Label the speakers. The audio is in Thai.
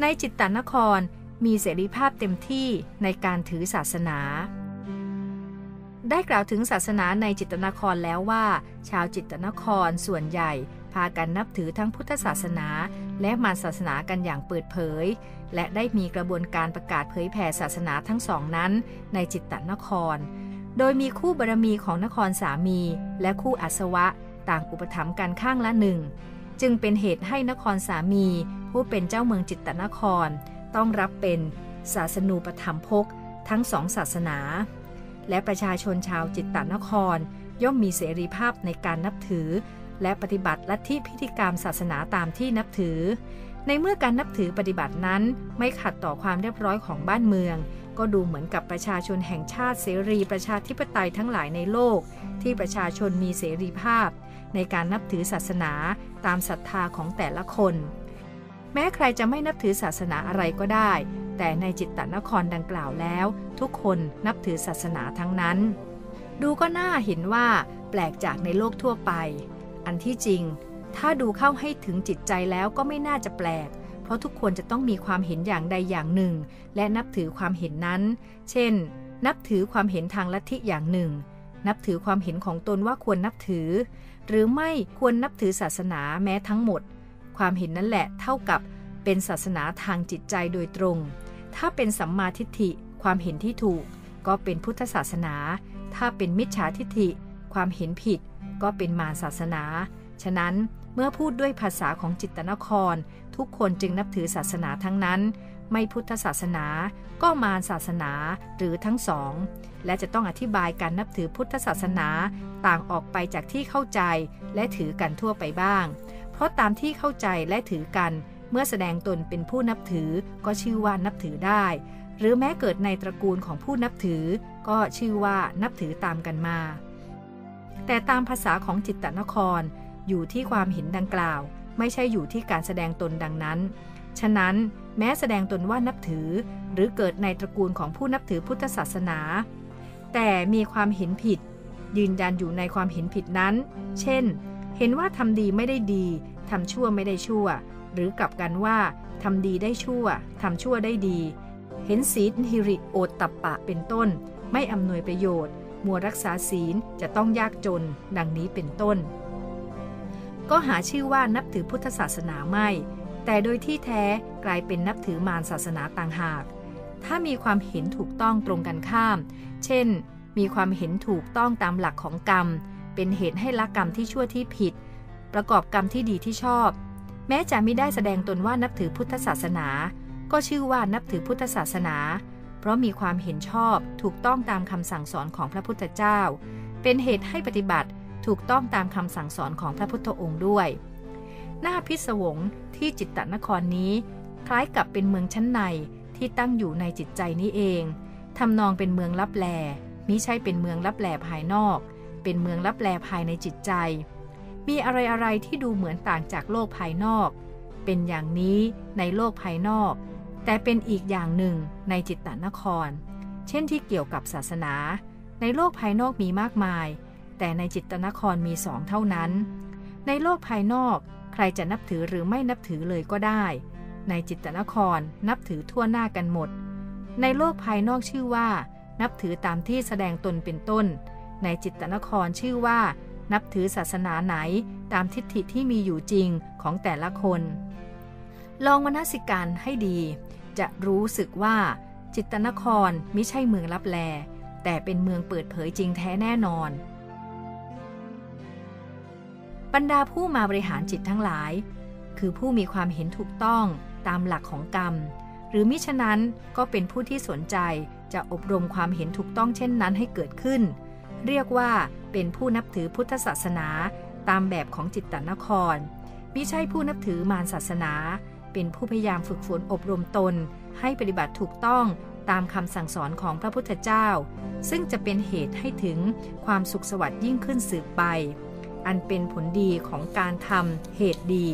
Speaker 1: ในจิตตนครมีเสรีภาพเต็มที่ในการถือศาสนา ได้กล่าวถึงศาสนาในจิตตนครแล้วว่า ชาวจิตตนครส่วนใหญ่พากันนับถือทั้งพุทธศาสนา และมารศาสนากันอย่างเปิดเผย และได้มีกระบวนการประกาศเผยแผ่ศาสนาทั้งสองนั้น ในจิตตนคร โดยมีคู่บารมีของนครสามี และคู่อัศวะ ต่างอุปถัมภ์กันข้างละหนึ่ง จึงเป็นเหตุให้นครสามี ผู้เป็นเจ้าเมืองจิตตนคร ต้องรับเป็นศาสนูปธรรมภกทั้งสองศาสนา และประชาชนชาวจิตตนคร ย่อมมีเสรีภาพในการนับถือ และปฏิบัติลัทธิพิธีกรรมศาสนาตามที่นับถือ ในเมื่อการนับถือปฏิบัตินั้นไม่ขัดต่อความเรียบร้อยของบ้านเมือง ก็ดูเหมือนกับประชาชนแห่งชาติเสรีประชาธิปไตยทั้งหลายในโลก ที่ประชาชนมีเสรีภาพ ในการนับถือศาสนาตามศรัทธาของแต่ละคน แม้ใครจะไม่นับถือศาสนาอะไรก็ได้ แต่ในจิตตนครดังกล่าวแล้ว ทุกคนนับถือศาสนาทั้งนั้น ดูก็น่าเห็นว่า แปลกจากในโลกทั่วไป อันที่จริง ถ้าดูเข้าให้ถึงจิตใจแล้วก็ไม่น่าจะแปลก เพราะทุกคนจะต้องมีความเห็นอย่างใดอย่างหนึ่ง และนับถือความเห็นนั้น เช่น นับถือความเห็นทางลัทธิอย่างหนึ่ง นับถือความเห็นของตนว่าควรนับถือ หรือไม่ควรนับถือศาสนาแม้ทั้งหมด ความเห็นนั่นแหละเท่ากับเป็นศาสนาทางจิตใจโดยตรง ถ้าเป็นสัมมาทิฏฐิความเห็นที่ถูกก็เป็นพุทธศาสนา ถ้าเป็นมิจฉาทิฏฐิ ความเห็นผิด ก็เป็นมารศาสนา ฉะนั้นเมื่อพูดด้วยภาษาของจิตตนคร ทุกคนจึงนับถือศาสนาทั้งนั้น ไม่พุทธศาสนา ก็มารศาสนาหรือทั้งสอง และจะต้องอธิบายการนับถือพุทธศาสนาต่างออกไปจากที่เข้าใจและถือกันทั่วไปบ้าง เพราะตามที่เข้าใจและถือกัน เมื่อแสดงตนเป็นผู้นับถือก็ชื่อว่านับถือได้ หรือแม้เกิดในตระกูลของผู้นับถือ ก็ชื่อว่านับถือตามกันมา แต่ตามภาษาของจิตตนคร อยู่ที่ความเห็นดังกล่าว ไม่ใช่อยู่ที่การแสดงตนดังนั้น ฉะนั้นแม้แสดงตนว่านับถือ หรือเกิดในตระกูลของผู้นับถือพุทธศาสนา แต่มีความเห็นผิด ยืนยันอยู่ในความเห็นผิดนั้น เช่น เห็นว่าทำดีไม่ได้ดี ทำชั่วไม่ได้ชั่ว หรือกลับกันว่าทำดีได้ชั่ว ทำชั่วได้ดี เห็นศีลฮิริโอตตัปปะเป็นต้น ไม่อำนวยประโยชน์ มัวรักษาศีลจะต้องยากจน ดังนี้เป็นต้น ก็หาชื่อว่านับถือพุทธศาสนาไม่ แต่โดยที่แท้กลายเป็นนับถือมารศาสนาต่างหาก ถ้ามีความเห็นถูกต้องตรงกันข้าม เช่น มีความเห็นถูกต้องตามหลักของกรรม เป็นเหตุให้ละกรรมที่ชั่วที่ผิด ประกอบกรรมที่ดีที่ชอบ แม้จะไม่ได้แสดงตนว่านับถือพุทธศาสนา ก็ชื่อว่านับถือพุทธศาสนา เพราะมีความเห็นชอบถูกต้องตามคำสั่งสอนของพระพุทธเจ้า เป็นเหตุให้ปฏิบัติถูกต้องตามคำสั่งสอนของพระพุทธองค์ด้วย หน้าพิศวงที่จิตตนครนี้ คล้ายกับเป็นเมืองชั้นในที่ตั้งอยู่ในจิตใจนี้เองทำนองเป็นเมืองลับแลมิใช่เป็นเมืองลับแลภายนอก เป็นเมืองลับแลภายในจิตใจ มีอะไรอะไรที่ดูเหมือนต่างจากโลกภายนอก เป็นอย่างนี้ในโลกภายนอก แต่เป็นอีกอย่างหนึ่งในจิตตนคร เช่นที่เกี่ยวกับศาสนา ในโลกภายนอกมีมากมาย แต่ในจิตตนครมีสองเท่านั้น ในโลกภายนอกใครจะนับถือหรือไม่นับถือเลยก็ได้ ในจิตตนครนับถือทั่วหน้ากันหมด ในโลกภายนอกชื่อว่า นับถือตามที่แสดงตนเป็นต้น ในจิตตนครชื่อว่า นับถือศาสนาไหนตามทิฏฐิที่มีอยู่จริงของแต่ละคน ลองมนสิการให้ดี จะรู้สึกว่า จิตตนครไม่ใช่เมืองลับแล แต่เป็นเมืองเปิดเผยจริงแท้แน่นอน บรรดาผู้มาบริหารจิตทั้งหลาย คือผู้มีความเห็นถูกต้องตามหลักของกรรม หรือมิฉะนั้นก็เป็นผู้ที่สนใจจะอบรมความเห็นถูกต้องเช่นนั้นให้เกิดขึ้น เรียกว่าเป็นผู้นับถือพุทธศาสนาตามแบบของจิตตนครมิใช่ผู้นับถือมารศาสนา เป็นผู้พยายามฝึกฝนอบรมตน ให้ปฏิบัติถูกต้องตามคำสั่งสอนของพระพุทธเจ้า ซึ่งจะเป็นเหตุให้ถึงความสุขสวัสดิ์ยิ่งขึ้นสืบไป อันเป็นผลดีของการทำเหตุดี